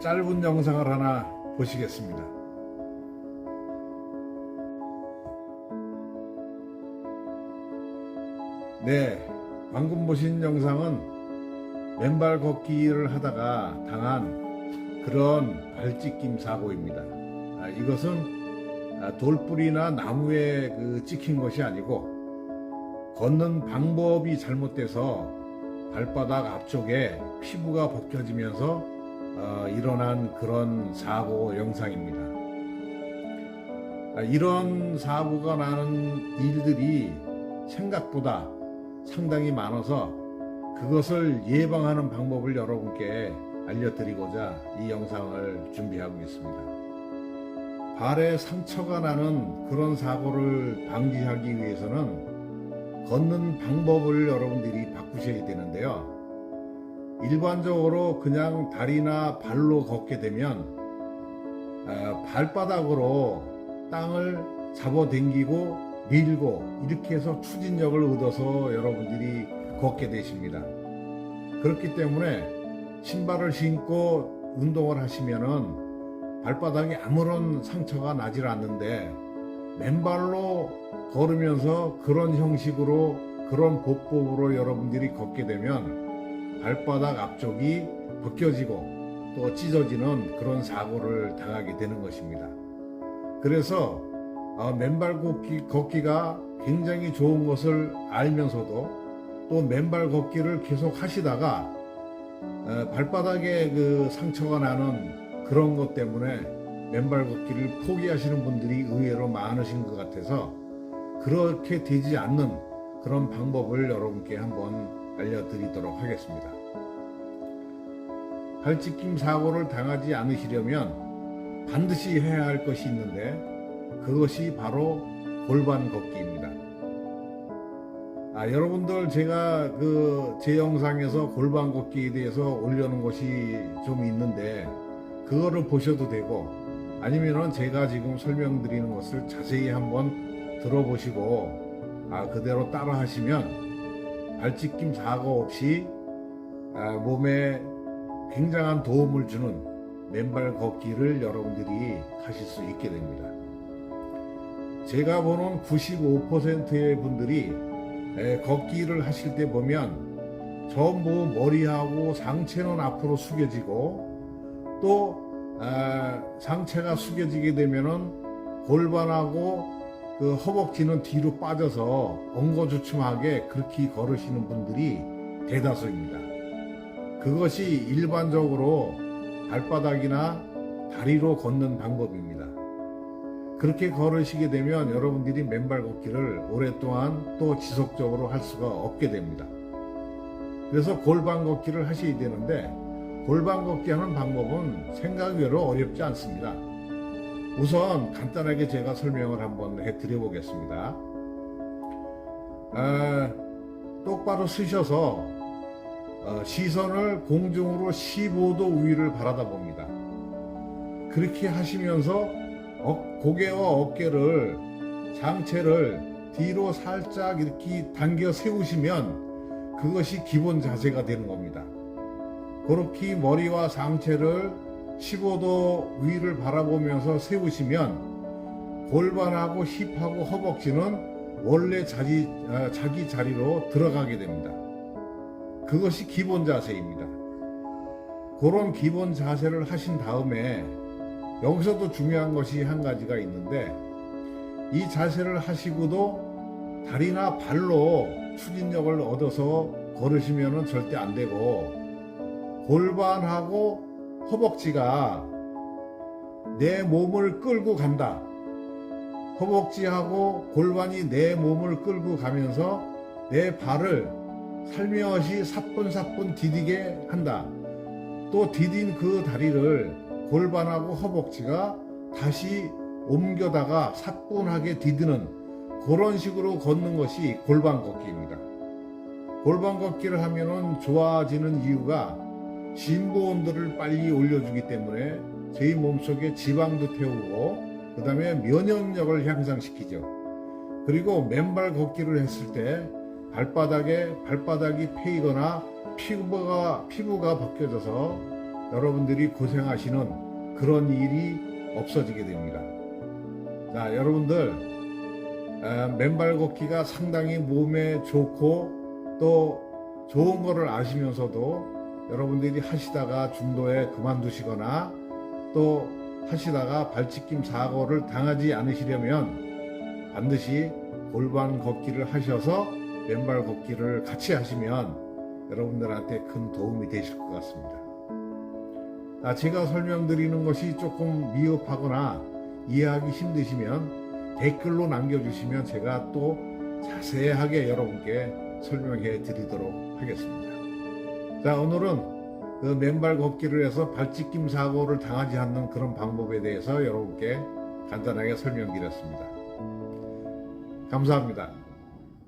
짧은 영상을 하나 보시겠습니다. 네, 방금 보신 영상은 맨발 걷기를 하다가 당한 그런 발찢김 사고입니다. 아, 이것은 아, 돌뿌리나 나무에 그 찍힌 것이 아니고 걷는 방법이 잘못돼서 발바닥 앞쪽에 피부가 벗겨지면서 어, 일어난 그런 사고 영상입니다. 아, 이런 사고가 나는 일들이 생각보다 상당히 많아서 그것을 예방하는 방법을 여러분께 알려드리고자 이 영상을 준비하고 있습니다. 발에 상처가 나는 그런 사고를 방지하기 위해서는 걷는 방법을 여러분들이 바꾸셔야 되는데요. 일반적으로 그냥 다리나 발로 걷게 되면 어, 발바닥으로 땅을 잡아당기고 밀고 이렇게 해서 추진력을 얻어서 여러분들이 걷게 되십니다. 그렇기 때문에 신발을 신고 운동을 하시면은 발바닥에 아무런 상처가 나질 않는데 맨발로 걸으면서 그런 형식으로 그런 보법으로 여러분들이 걷게 되면 발바닥 앞쪽이 벗겨지고 또 찢어지는 그런 사고를 당하게 되는 것입니다. 그래서 어, 맨발 걷기, 걷기가 굉장히 좋은 것을 알면서도 또 맨발 걷기를 계속 하시다가 어, 발바닥에 그 상처가 나는 그런 것 때문에 맨발 걷기를 포기하시는 분들이 의외로 많으신 것 같아서 그렇게 되지 않는 그런 방법을 여러분께 한번 알려드리도록 하겠습니다. 발찢김 사고를 당하지 않으시려면 반드시 해야 할 것이 있는데 그것이 바로 골반 걷기입니다. 아, 여러분들 제가 그 제 영상에서 골반 걷기에 대해서 올려놓은 것이 좀 있는데 그거를 보셔도 되고 아니면은 제가 지금 설명드리는 것을 자세히 한번 들어보시고 아, 그대로 따라 하시면 발찢김 사고 없이 아, 몸에 굉장한 도움을 주는 맨발 걷기를 여러분들이 하실 수 있게 됩니다. 제가 보는 95%의 분들이 에, 걷기를 하실 때 보면 전부 머리하고 상체는 앞으로 숙여지고 또 아, 상체가 숙여지게 되면은 골반하고 그 허벅지는 뒤로 빠져서 엉거주춤하게 그렇게 걸으시는 분들이 대다수입니다. 그것이 일반적으로 발바닥이나 다리로 걷는 방법입니다. 그렇게 걸으시게 되면 여러분들이 맨발 걷기를 오랫동안 또 지속적으로 할 수가 없게 됩니다. 그래서 골반 걷기를 하셔야 되는데 골반 걷기 하는 방법은 생각외로 어렵지 않습니다. 우선 간단하게 제가 설명을 한번 해 드려 보겠습니다. 아, 똑바로 쓰셔서 어, 시선을 공중으로 15도 위를 바라다 봅니다. 그렇게 하시면서 어, 고개와 어깨를 상체를 뒤로 살짝 이렇게 당겨 세우시면 그것이 기본 자세가 되는 겁니다. 그렇게 머리와 상체를 15도 위를 바라보면서 세우시면 골반하고 힙하고 허벅지는 원래 자기, 아, 자기 자리로 들어가게 됩니다. 그것이 기본 자세입니다. 그런 기본 자세를 하신 다음에 여기서도 중요한 것이 한 가지가 있는데 이 자세를 하시고도 다리나 발로 추진력을 얻어서 걸으시면 절대 안 되고 골반하고 허벅지가 내 몸을 끌고 간다. 허벅지하고 골반이 내 몸을 끌고 가면서 내 발을 살며시 사뿐사뿐 디디게 한다. 또 디딘 그 다리를 골반하고 허벅지가 다시 옮겨다가 사뿐하게 디드는 그런 식으로 걷는 것이 골반 걷기입니다. 골반 걷기를 하면은 좋아지는 이유가 진보온도를 빨리 올려주기 때문에 저희 몸속에 지방도 태우고 그 다음에 면역력을 향상시키죠. 그리고 맨발 걷기를 했을 때 발바닥에 발바닥이 패이거나 피부가 피부가 벗겨져서 여러분들이 고생하시는 그런 일이 없어지게 됩니다. 자, 여러분들 아, 맨발 걷기가 상당히 몸에 좋고 또 좋은 거를 아시면서도 여러분들이 하시다가 중도에 그만두시거나 또 하시다가 발찢김 사고를 당하지 않으시려면 반드시 골반 걷기를 하셔서 맨발 걷기를 같이 하시면 여러분들한테 큰 도움이 되실 것 같습니다. 아, 제가 설명드리는 것이 조금 미흡하거나 이해하기 힘드시면 댓글로 남겨주시면 제가 또 자세하게 여러분께 설명해 드리도록 하겠습니다. 자, 오늘은 그 맨발 걷기를 해서 발찢김 사고를 당하지 않는 그런 방법에 대해서 여러분께 간단하게 설명드렸습니다. 감사합니다.